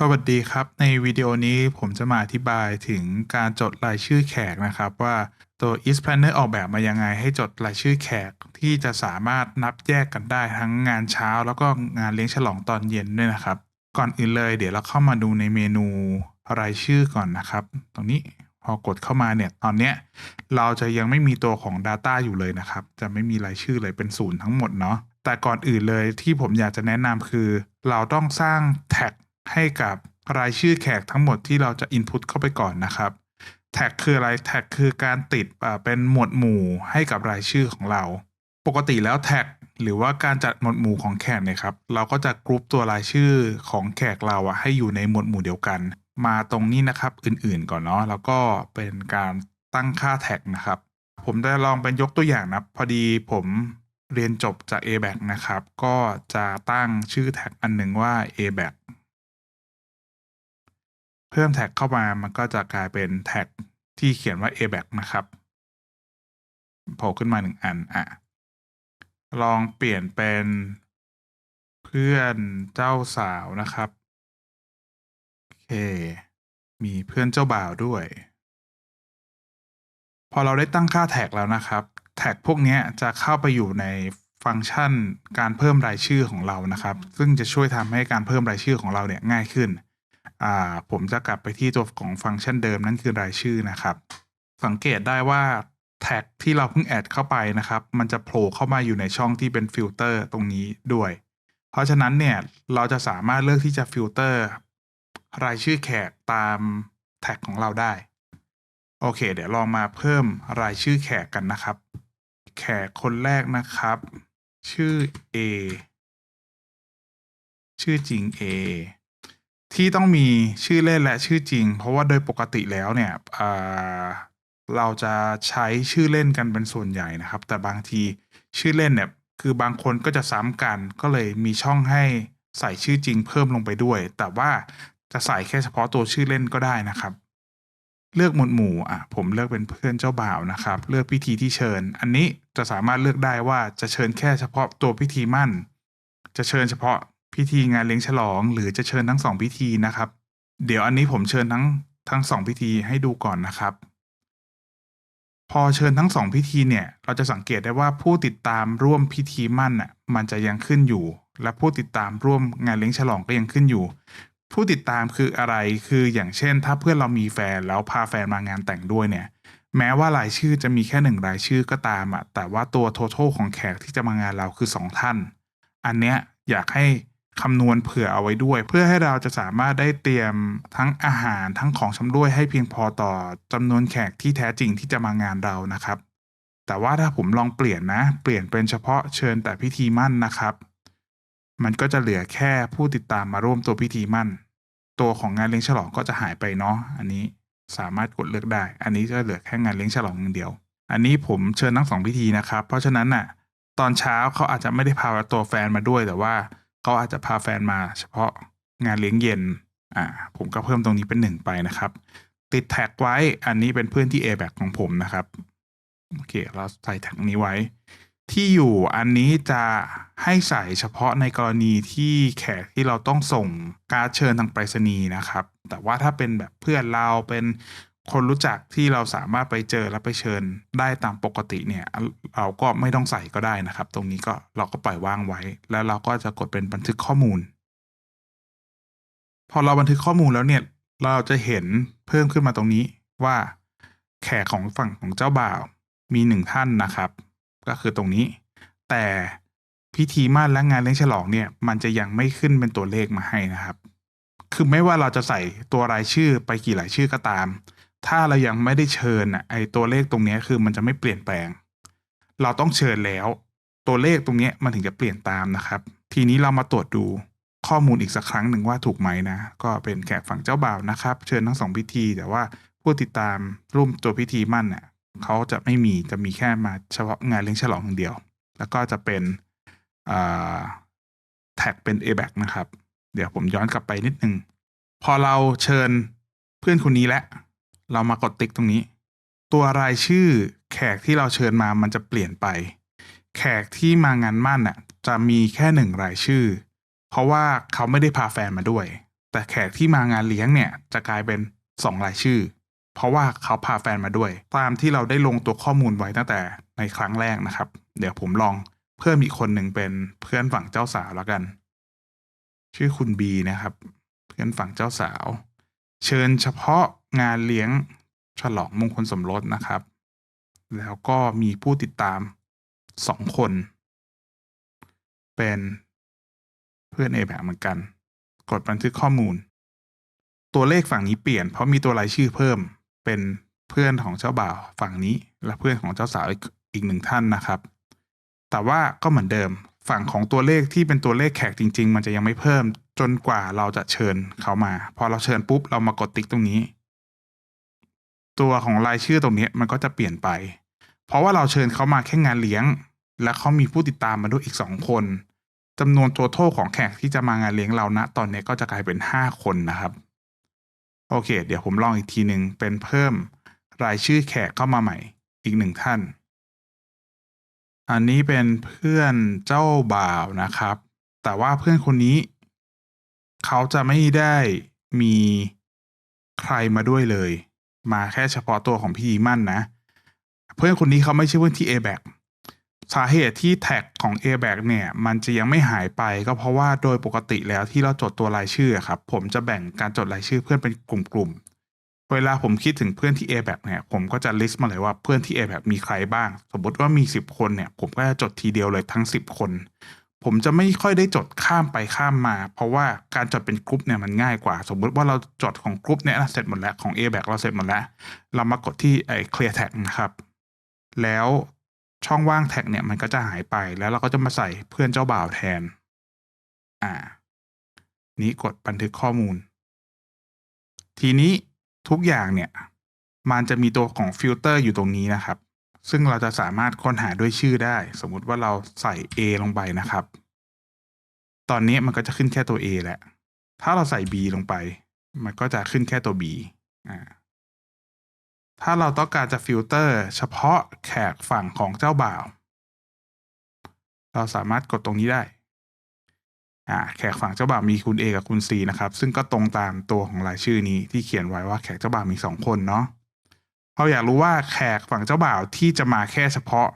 สวัสดีครับ ในวิดีโอนี้ผมจะมาอธิบายถึงการจดรายชื่อแขกนะครับ ว่าตัว East Planner ออกแบบมายังไงให้จดรายชื่อแขกที่จะสามารถนับแยกกันได้ทั้งงานเช้า แล้วก็งานเลี้ยงฉลองตอนเย็นด้วยนะครับ ก่อนอื่นเลยเดี๋ยวเราเข้ามาดูในเมนูรายชื่อก่อนนะครับ ตรงนี้พอกดเข้ามาเนี่ยตอนเนี้ยเราจะยังไม่มีตัวของ Data อยู่เลยนะครับ จะไม่มีรายชื่อเลยเป็นศูนย์ทั้งหมดเนาะแต่ก่อนอื่นเลยที่ผมอยากจะแนะนำคือ เราต้องสร้างแท็ก ให้กับรายชื่อแขกทั้งหมดที่เราจะ input เข้าไปก่อนนะครับแท็กคืออะไรแท็กคือการติดเป็นหมวดหมู่ให้กับรายชื่อของเรา ปกติแล้วแท็กหรือว่าการจัดหมวดหมู่ของแขกเนี่ยครับเราก็จะกรุ๊ปตัวรายชื่อของแขกเราอะให้อยู่ในหมวดหมู่เดียวกัน มาตรงนี้นะครับอื่นๆก่อนเนาะแล้วก็เป็นการตั้งค่าแท็กนะครับ ผมจะลองเป็นยกตัวอย่างนะพอดีผมเรียนจบจาก a b a c นะครับ ก็จะตั้งชื่อแท็กอันหนึ่งว่า a b a c เพิ่มแท็กเข้ามามันก็จะกลายเป็นแท็กที่เขียนว่า a b a c นะครับโผล่ขึ้นมาหนึ่งอันอะลองเปลี่ยนเป็นเพื่อนเจ้าสาวนะครับ โอเค มีเพื่อนเจ้าบ่าวด้วย พอเราได้ตั้งค่าแท็กแล้วนะครับ แท็กพวกนี้จะเข้าไปอยู่ในฟังก์ชันการเพิ่มรายชื่อของเรานะครับ ซึ่งจะช่วยทำให้การเพิ่มรายชื่อของเราเนี่ยง่ายขึ้น ผมจะกลับไปที่ตัวของฟังก์ชันเดิมนั่นคือรายชื่อนะครับ สังเกตได้ว่าแท็กที่เราเพิ่งแอดเข้าไปนะครับ มันจะโผล่เข้ามาอยู่ในช่องที่เป็นฟิลเตอร์ตรงนี้ด้วย เพราะฉะนั้นเนี่ยเราจะสามารถเลือกที่จะฟิลเตอร์รายชื่อแขกตามแท็กของเราได้ โอเค เดี๋ยวลองมาเพิ่มรายชื่อแขกกันนะครับ แขกคนแรกนะครับ ชื่อ A ชื่อจริง A ที่ต้องมีชื่อเล่นและชื่อจริง เพราะว่าโดยปกติแล้วเนี่ยเราจะใช้ชื่อเล่นกันเป็นส่วนใหญ่นะครับ แต่บางทีชื่อเล่นเนี่ยคือบางคนก็จะซ้ำกัน ก็เลยมีช่องให้ใส่ชื่อจริงเพิ่มลงไปด้วย แต่ว่าจะใส่แค่เฉพาะตัวชื่อเล่นก็ได้นะครับ เลือกหมวดหมู่อะผมเลือกเป็นเพื่อนเจ้าบ่าวนะครับ เลือกพิธีที่เชิญ อันนี้จะสามารถเลือกได้ว่าจะเชิญแค่เฉพาะตัวพิธีมั่น จะเชิญเฉพาะ พิธีงานเลี้ยงฉลอง หรือจะเชิญทั้งสองพิธีนะครับ เดี๋ยวอันนี้ผมเชิญทั้งทั้งสองพิธีให้ดูก่อนนะครับ พอเชิญทั้งสองพิธีเนี่ย เราจะสังเกตได้ว่าผู้ติดตามร่วมพิธีมั่นน่ะมันจะยังขึ้นอยู่ และผู้ติดตามร่วมงานเลี้ยงฉลองก็ยังขึ้นอยู่ ผู้ติดตามคืออะไรคืออย่างเช่น ถ้าเพื่อนเรามีแฟนแล้วพาแฟนมางานแต่งด้วยเนี่ยแม้ว่ารายชื่อจะมีแค่หนึ่งรายชื่อก็ตามอะแต่ว่าตัว total ของแขกที่จะมางานเราคือสองท่าน อันเนี้ยอยากให้ คำนวณเผื่อเอาไว้ด้วย เพื่อให้เราจะสามารถได้เตรียมทั้งอาหารทั้งของชำร่วยให้เพียงพอต่อจำนวนแขกที่แท้จริงที่จะมางานเรานะครับ แต่ว่าถ้าผมลองเปลี่ยนนะ เปลี่ยนเป็นเฉพาะเชิญแต่พิธีมั่นนะครับ มันก็จะเหลือแค่ผู้ติดตามมาร่วมตัวพิธีมั่น ตัวของงานเลี้ยงฉลองก็จะหายไปเนาะอันนี้สามารถกดเลือกได้ อันนี้จะเหลือแค่งานเลี้ยงฉลองอย่างเดียว อันนี้ผมเชิญทั้งสองพิธีนะครับ เพราะฉะนั้นน่ะ ตอนเช้าเขาอาจจะไม่ได้พาตัวแฟนมาด้วยแต่ว่า เขาอาจจะพาแฟนมาเฉพาะงานเลี้ยงเย็นอ่าผมก็เพิ่มตรงนี้เป็นหนึ่งไปนะครับ ติดแท็กไว้อันนี้เป็นเพื่อนที่ a b a c ของผมนะครับโอเคเราใส่แท็กนี้ไว้ ที่อยู่อันนี้จะให้ใส่เฉพาะในกรณีที่แขกที่เราต้องส่งการเชิญทางไปรษณีย์นะครับ แต่ว่าถ้าเป็นแบบเพื่อนเราเป็น คนรู้จักที่เราสามารถไปเจอและไปเชิญได้ตามปกติเนี่ย เราก็ไม่ต้องใส่ก็ได้นะครับ ตรงนี้ก็เราก็ปล่อยว่างไว้ แล้วเราก็จะกดเป็นบันทึกข้อมูล พอเราบันทึกข้อมูลแล้วเนี่ย เราจะเห็นเพิ่มขึ้นมาตรงนี้ว่าแขกของฝั่งของเจ้าบ่าวมีหนึ่งท่านนะครับ ก็คือตรงนี้ แต่พิธีมั่นและงานเลี้ยงฉลองเนี่ย มันจะยังไม่ขึ้นเป็นตัวเลขมาให้นะครับ คือไม่ว่าเราจะใส่ตัวรายชื่อไปกี่รายชื่อก็ตาม ถ้าเรายังไม่ได้เชิญอะไอตัวเลขตรงนี้คือมันจะไม่เปลี่ยนแปลง เราต้องเชิญแล้ว ตัวเลขตรงนี้มันถึงจะเปลี่ยนตามนะครับ ทีนี้เรามาตรวจดูข้อมูลอีกสักครั้งหนึ่งว่าถูกไหมนะ ก็เป็นแขกฝั่งเจ้าบ่าวนะครับ เชิญทั้งสองพิธี แต่ว่าผู้ติดตามร่วมตัวพิธีมั่นเนี่ยเขาจะไม่มีจะมีแค่มาเฉพาะงานเลี้ยงฉลองอย่างเดียว แล้วก็จะเป็นแท็กเป็น a b a c นะครับ เดี๋ยวผมย้อนกลับไปนิดนึง พอเราเชิญเพื่อนคนนี้แล้ว เรามากดติ๊กตรงนี้ ตัวรายชื่อแขกที่เราเชิญมามันจะเปลี่ยนไป แขกที่มางานมั่นน่ะจะมีแค่หนึ่งรายชื่อ เพราะว่าเขาไม่ได้พาแฟนมาด้วย แต่แขกที่มางานเลี้ยงเนี่ยจะกลายเป็นสองรายชื่อ เพราะว่าเขาพาแฟนมาด้วย ตามที่เราได้ลงตัวข้อมูลไว้ตั้งแต่ในครั้งแรกนะครับ เดี๋ยวผมลองเพิ่มอีกคนหนึ่งเป็นเพื่อนฝั่งเจ้าสาวแล้วกัน ชื่อคุณบีนะครับ เพื่อนฝั่งเจ้าสาว เชิญเฉพาะ งานเลี้ยงฉลองมงคลสมรสนะครับ แล้วก็มีผู้ติดตามสองคน เป็นเพื่อนเอแบบเหมือนกัน กดบันทึกข้อมูล ตัวเลขฝั่งนี้เปลี่ยนเพราะมีตัวรายชื่อเพิ่มเป็นเพื่อนของเจ้าบ่าวฝั่งนี้ และเพื่อนของเจ้าสาวอีกอีกหนึ่งท่านนะครับ แต่ว่าก็เหมือนเดิมฝั่งของตัวเลขที่เป็นตัวเลขแขกจริง ๆ มันจะยังไม่เพิ่มจนกว่าเราจะเชิญเขามา พอเราเชิญปุ๊บเรามากดติ๊กตรงนี้ ตัวของรายชื่อตรงนี้มันก็จะเปลี่ยนไป เพราะว่าเราเชิญเขามาแค่งานเลี้ยง และเขามีผู้ติดตามมาด้วยอีกสองคนจำนวนตัวโทษของแขกที่จะมางานเลี้ยงเราณตอนนี้ก็จะกลายเป็นห้าคนนะครับ โอเค เดี๋ยวผมลองอีกทีหนึ่งเป็นเพิ่มรายชื่อแขกเข้ามาใหม่อีกหนึ่งท่าน อันนี้เป็นเพื่อนเจ้าบ่าวนะครับ แต่ว่าเพื่อนคนนี้ เขาจะไม่ได้มีใครมาด้วยเลย มาแค่เฉพาะตัวของพี่ดีมั่นนะ เพื่อนคนนี้เขาไม่ใช่เพื่อนที่ a b a c สาเหตุที่แท็กของ a b a c เนี่ย มันจะยังไม่หายไปก็เพราะว่าโดยปกติแล้วที่เราจดตัวรายชื่อครับ ผมจะแบ่งการจดรายชื่อเพื่อนเป็นกลุ่มๆ เวลาผมคิดถึงเพื่อนที่ a b a c เนี่ย ผมก็จะ list มาเลยว่าเพื่อนที่ a b a c มีใครบ้าง สมมติว่ามี 10 คนเนี่ย ผมก็จะจดทีเดียวเลยทั้ง 10 คน ผมจะไม่ค่อยได้จดข้ามไปข้ามมา เพราะว่าการจดเป็นกรุ๊ปเนี่ยมันง่ายกว่า สมมติว่าเราจดของกรุ๊ปเนี่ยเสร็จหมดแล้วของ a b a c เราเสร็จหมดแล้ว เรามากดที่ไอ้ clear tag นะครับ แล้วช่องว่างแท็กเนี่ยมันก็จะหายไปแล้วเราก็จะมาใส่เพื่อนเจ้าบ่าวแทน อ่า นี้กดบันทึกข้อมูล ทีนี้ทุกอย่างเนี่ย มันจะมีตัวของฟิลเตอร์อยู่ตรงนี้นะครับ ซึ่งเราจะสามารถค้นหาด้วยชื่อได้ สมมุติว่าเราใส่ A ลงไปนะครับ ตอนนี้มันก็จะขึ้นแค่ตัว A แหละ ถ้าเราใส่ B ลงไป มันก็จะขึ้นแค่ตัว B อ่าถ้าเราต้องการจะฟิลเตอร์ เฉพาะแขกฝั่งของเจ้าบ่าว เราสามารถกดตรงนี้ได้อ่าแขกฝั่งเจ้าบ่าวมีคุณ A กับคุณ C นะครับ ซึ่งก็ตรงตามตัวของรายชื่อนี้ที่เขียนไว้ว่าแขกเจ้าบ่าวมีสองคนเนาะ เราอยากรู้ว่าแขกฝั่งเจ้าบ่าวที่จะมาแค่เฉพาะ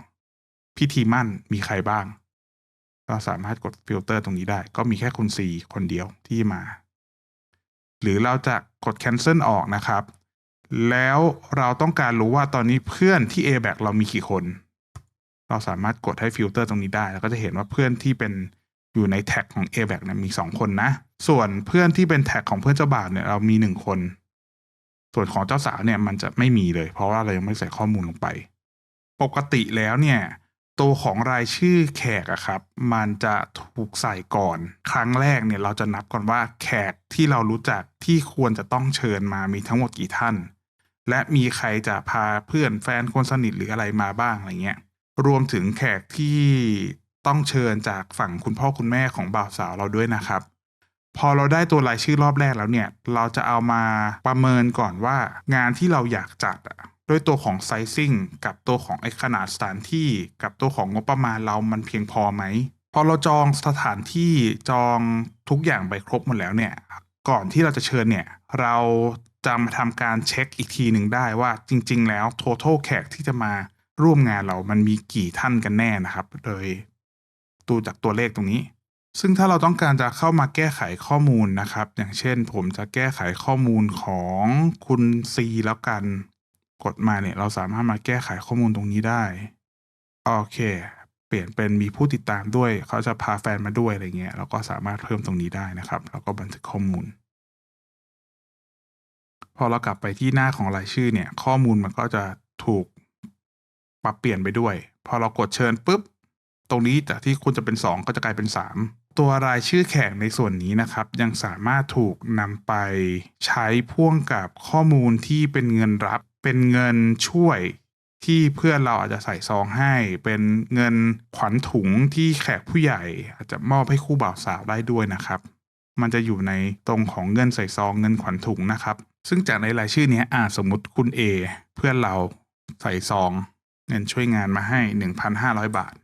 พิธีมั่นมีใครบ้างเราสามารถกดฟิลเตอร์ตรงนี้ได้ ก็มีแค่คุณ C คนเดียวที่มา หรือเราจะกด cancel ออกนะครับ แล้วเราต้องการรู้ว่าตอนนี้เพื่อนที่ a b a c เรามีกี่คน เราสามารถกดให้ฟิลเตอร์ตรงนี้ได้ แล้วก็จะเห็นว่าเพื่อนที่เป็นอยู่ในแท็กของ a b a c เนี่ยมีสองคนนะ ส่วนเพื่อนที่เป็นแท็กของเพื่อนเจ้าบ่าวเนี่ยเรามีหนึ่งคน ส่วนของเจ้าสาวเนี่ยมันจะไม่มีเลย เพราะว่าเรายังไม่ใส่ข้อมูลลงไป ปกติแล้วเนี่ย ตัวของรายชื่อแขกอะครับ มันจะถูกใส่ก่อน ครั้งแรกเนี่ยเราจะนับก่อนว่าแขกที่เรารู้จักที่ควรจะต้องเชิญมามีทั้งหมดกี่ท่าน และมีใครจะพาเพื่อนแฟนคนสนิทหรืออะไรมาบ้างอะไรเงี้ยรวมถึงแขกที่ต้องเชิญจากฝั่งคุณพ่อคุณแม่ของบ่าวสาวเราด้วยนะครับ พอเราได้ตัวรายชื่อรอบแรกแล้วเนี่ย เราจะเอามาประเมินก่อนว่างานที่เราอยากจัดอะด้วยตัวของไซซิ่งกับตัวของไอขนาดสถานที่ กับตัวของงบประมาณเรามันเพียงพอไหมพอเราจองสถานที่จองทุกอย่างไปครบหมดแล้วเนี่ย ก่อนที่เราจะเชิญเนี่ย เราจะมาทำการเช็คอีกทีหนึ่งได้ว่าจริง ๆ แล้ว total แขกที่จะมาร่วมงานเรามันมีกี่ท่านกันแน่นะครับ โดยดูจากตัวเลขตรงนี้ ซึ่งถ้าเราต้องการจะเข้ามาแก้ไขข้อมูลนะครับ อย่างเช่น ผมจะแก้ไขข้อมูลของคุณ C แล้วกัน กดมาเนี่ยเราสามารถมาแก้ไขข้อมูลตรงนี้ได้ โอเค เปลี่ยนเป็นมีผู้ติดตามด้วย เขาจะพาแฟนมาด้วยอะไรเงี้ย เราก็สามารถเพิ่มตรงนี้ได้นะครับ แล้วก็บันทึกข้อมูล พอเรากลับไปที่หน้าของรายชื่อเนี่ย ข้อมูลมันก็จะถูกปรับเปลี่ยนไปด้วย พอเรากดเชิญปุ๊บ ตรงนี้จากที่คุณจะเป็น 2 ก็จะกลายเป็น 3 ตัวรายชื่อแขกในส่วนนี้นะครับ ยังสามารถถูกนำไปใช้พ่วงกับข้อมูลที่เป็นเงินรับ เป็นเงินช่วยที่เพื่อนเราอาจจะใส่ซองให้ เป็นเงินขวัญถุงที่แขกผู้ใหญ่ อาจจะมอบให้คู่บ่าวสาวได้ด้วยนะครับ มันจะอยู่ในตรงของเงินใส่ซองเงินขวัญถุงนะครับ ซึ่งจากในรายชื่อนี้อ่าสมมติคุณ A เพื่อนเราใส่ซอง เงินช่วยงานมาให้ 1,500 บาท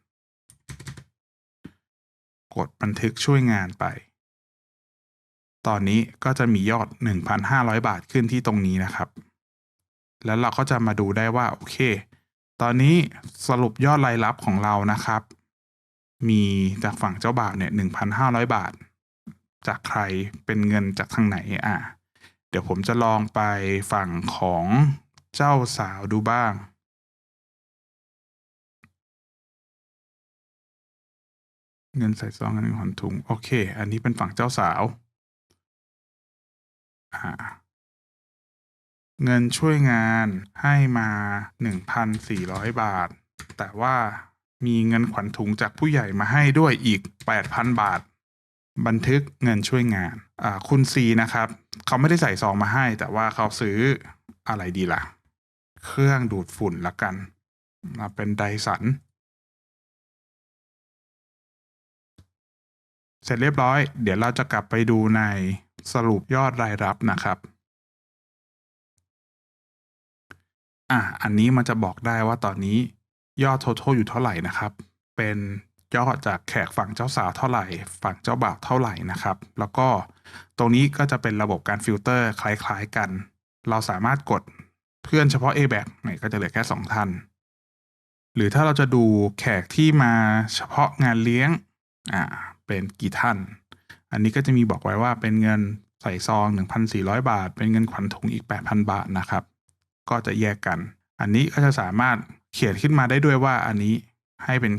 ดบันทึกช่วยงานไป ตอนนี้ก็จะมียอด 1,500 บาทขึ้นที่ตรงนี้นะครับ แล้วเราก็จะมาดูได้ว่าโอเค ตอนนี้สรุปยอดรายรับของเรานะครับ มีจากฝั่งเจ้าบ่าวเนี่ย 1,500 บาท จากใครเป็นเงินจากทางไหนอะเดี๋ยวผมจะลองไปฝั่งของเจ้าสาวดูบ้าง เงินใส่ซองเงินขวัญถุง โอเค อันนี้เป็นฝั่งเจ้าสาว อ่า เงินช่วยงานให้มา1,400บาท แต่ว่ามีเงินขวัญถุงจากผู้ใหญ่มาให้ด้วยอีก8,000บาท บันทึกเงินช่วยงาน อ่า คุณซีนะครับ เขาไม่ได้ใส่ซองมาให้ แต่ว่าเขาซื้ออะไรดีล่ะ เครื่องดูดฝุ่นละกัน เป็นไดสัน เสร็จเรียบร้อย เดี๋ยวเราจะกลับไปดูในสรุปยอดรายรับนะครับอะอันนี้มันจะบอกได้ว่าตอนนี้ยอด total อยู่เท่าไหร่นะครับ เป็นยอดจากแขกฝั่งเจ้าสาวเท่าไหร่ ฝั่งเจ้าบ่าวเท่าไหร่นะครับ แล้วก็ตรงนี้ก็จะเป็นระบบการฟิลเตอร์คล้ายๆกัน เราสามารถกดเพื่อนเฉพาะ a b a c เนี่ยก็จะเหลือแค่ 2 ท่าน หรือถ้าเราจะดูแขกที่มาเฉพาะงานเลี้ยงอ่า เป็นกี่ท่าน อันนี้ก็จะมีบอกไว้ว่าเป็นเงินใส่ซอง 1,400 บาท เป็นเงินขวัญถุงอีก 8,000 บาทนะครับ ก็จะแยกกัน อันนี้ก็จะสามารถเขียนขึ้นมาได้ด้วยว่าอันนี้ให้เป็น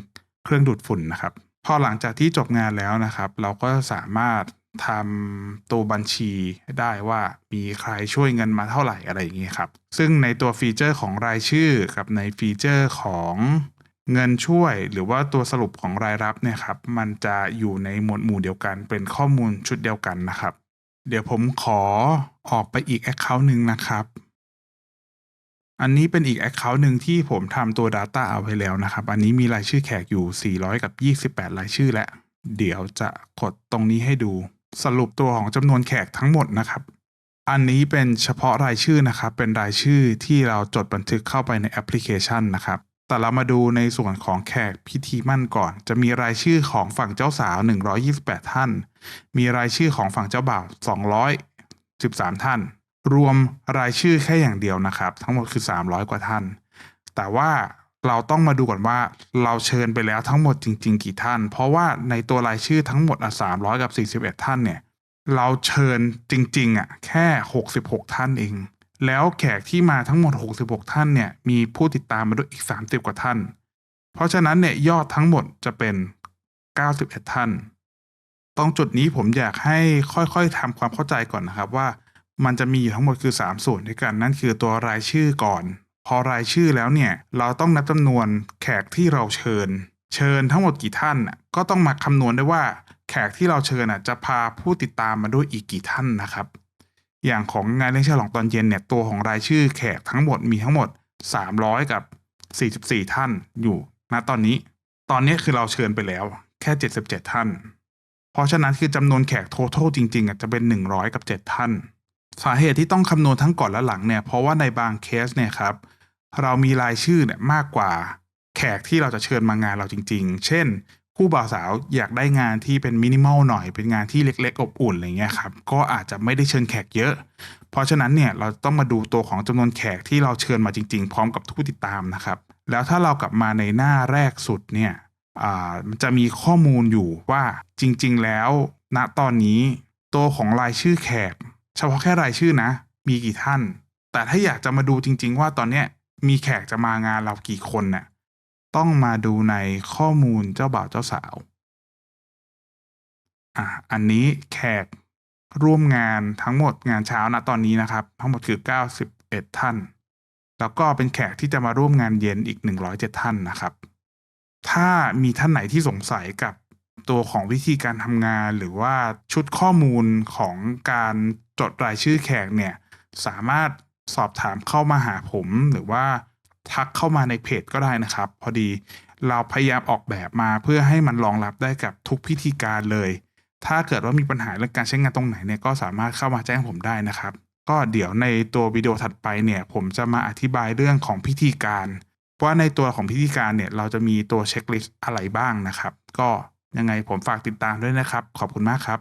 เครื่องดูดฝุ่นนะครับ พอหลังจากที่จบงานแล้วนะครับ เราก็สามารถทำตัวบัญชีได้ว่ามีใครช่วยเงินมาเท่าไหร่อะไรอย่างนี้ครับ ซึ่งในตัวฟีเจอร์ของรายชื่อกับในฟีเจอร์ของ เงินช่วยหรือว่าตัวสรุปของรายรับเนี่ยครับมันจะอยู่ในหมวดหมู่เดียวกัน เป็นข้อมูลชุดเดียวกันนะครับ เดี๋ยวผมขอออกไปอีก Account หนึ่งนะครับ อันนี้เป็นอีก Account หนึ่งที่ผมทำตัว Data เอาไว้แล้วนะครับ อันนี้มีรายชื่อแขกอยู่ 400 กับ 28 รายชื่อแล้วเดี๋ยวจะกดตรงนี้ให้ดูสรุปตัวของจำนวนแขกทั้งหมดนะครับ อันนี้เป็นเฉพาะรายชื่อนะครับ เป็นรายชื่อที่เราจดบันทึกเข้าไปในแอปพลิเคชันนะครับ แต่เรามาดูในส่วนของแขกพิธีมั่นก่อน จะมีรายชื่อของฝั่งเจ้าสาว 128 ท่าน มีรายชื่อของฝั่งเจ้าบ่าว 213 ท่าน รวมรายชื่อแค่อย่างเดียวนะครับ ทั้งหมดคือ 300 กว่าท่าน แต่ว่าเราต้องมาดูก่อนว่าเราเชิญไปแล้วทั้งหมดจริง ๆ กี่ท่าน เพราะว่าในตัวรายชื่อทั้งหมดอะ300 กับ 41 ท่านเนี่ย เราเชิญจริงๆอะแค่ 66 ท่านเอง แล้วแขกที่มาทั้งหมด 66 ท่านเนี่ย มีผู้ติดตามมาด้วยอีก 30 กว่าท่าน เพราะฉะนั้นเนี่ยยอดทั้งหมดจะเป็น 91 ท่าน ตรงจุดนี้ผมอยากให้ค่อยๆทำความเข้าใจก่อนนะครับว่ามันจะมีอยู่ทั้งหมดคือ 3 ส่วนด้วยกัน นั่นคือตัวรายชื่อก่อน พอรายชื่อแล้วเนี่ย เราต้องนับจำนวนแขกที่เราเชิญ เชิญทั้งหมดกี่ท่าน ก็ต้องมาคำนวณได้ว่า แขกที่เราเชิญจะพาผู้ติดตามมาด้วยอีกกี่ท่านนะครับ อย่างของงานเลี้ยงฉลองตอนเย็นเนี่ยตัวของรายชื่อแขกทั้งหมดมีทั้งหมด 300 กับ 44 ท่านอยู่ณตอนนี้ ตอนนี้คือเราเชิญไปแล้วแค่ 77 ท่าน เพราะฉะนั้นคือจำนวนแขก total จริงๆอะจะเป็น 100 กับ 7 ท่าน สาเหตุที่ต้องคำนวณทั้งก่อนและหลังเนี่ยเพราะว่าในบางเคสเนี่ยครับเรามีรายชื่อเนี่ยมากกว่าแขกที่เราจะเชิญมางานเราจริง ๆ เช่น คู่บ่าวสาวอยากได้งานที่เป็นมินิมอลหน่อยเป็นงานที่เล็ก ๆ อบอุ่นอะไรเงี้ยครับก็อาจจะไม่ได้เชิญแขกเยอะ เพราะฉะนั้นเนี่ยเราต้องมาดูตัวของจำนวนแขกที่เราเชิญมาจริง ๆ พร้อมกับผู้ติดตามนะครับ แล้วถ้าเรากลับมาในหน้าแรกสุดเนี่ยอ่ามันจะมีข้อมูลอยู่ว่าจริง ๆ แล้ว ณตอนนี้ตัวของรายชื่อแขก เฉพาะแค่รายชื่อนะ มีกี่ท่าน แต่ถ้าอยากจะมาดูจริง ๆ ว่าตอนเนี้ยมีแขกจะมางานเรากี่คนเนี่ย ต้องมาดูในข้อมูลเจ้าบ่าวเจ้าสาวอะอันนี้แขกร่วมงานทั้งหมดงานเช้านะตอนนี้นะครับ ทั้งหมดคือ 91 ท่าน แล้วก็เป็นแขกที่จะมาร่วมงานเย็นอีก 107 ท่านนะครับ ถ้ามีท่านไหนที่สงสัยกับตัวของวิธีการทำงานหรือว่าชุดข้อมูลของการจดรายชื่อแขกเนี่ย สามารถสอบถามเข้ามาหาผมหรือว่า ทักเข้ามาในเพจก็ได้นะครับ พอดีเราพยายามออกแบบมาเพื่อให้มันรองรับได้กับทุกพิธีการเลย ถ้าเกิดว่ามีปัญหาเรื่องการใช้งานตรงไหนเนี่ยก็สามารถเข้ามาแจ้งผมได้นะครับ ก็เดี๋ยวในตัววิดีโอถัดไปเนี่ยผมจะมาอธิบายเรื่องของพิธีการว่าในตัวของพิธีการเนี่ยเราจะมีตัวเช็คลิสต์อะไรบ้างนะครับ ก็ยังไงผมฝากติดตามด้วยนะครับ ขอบคุณมากครับ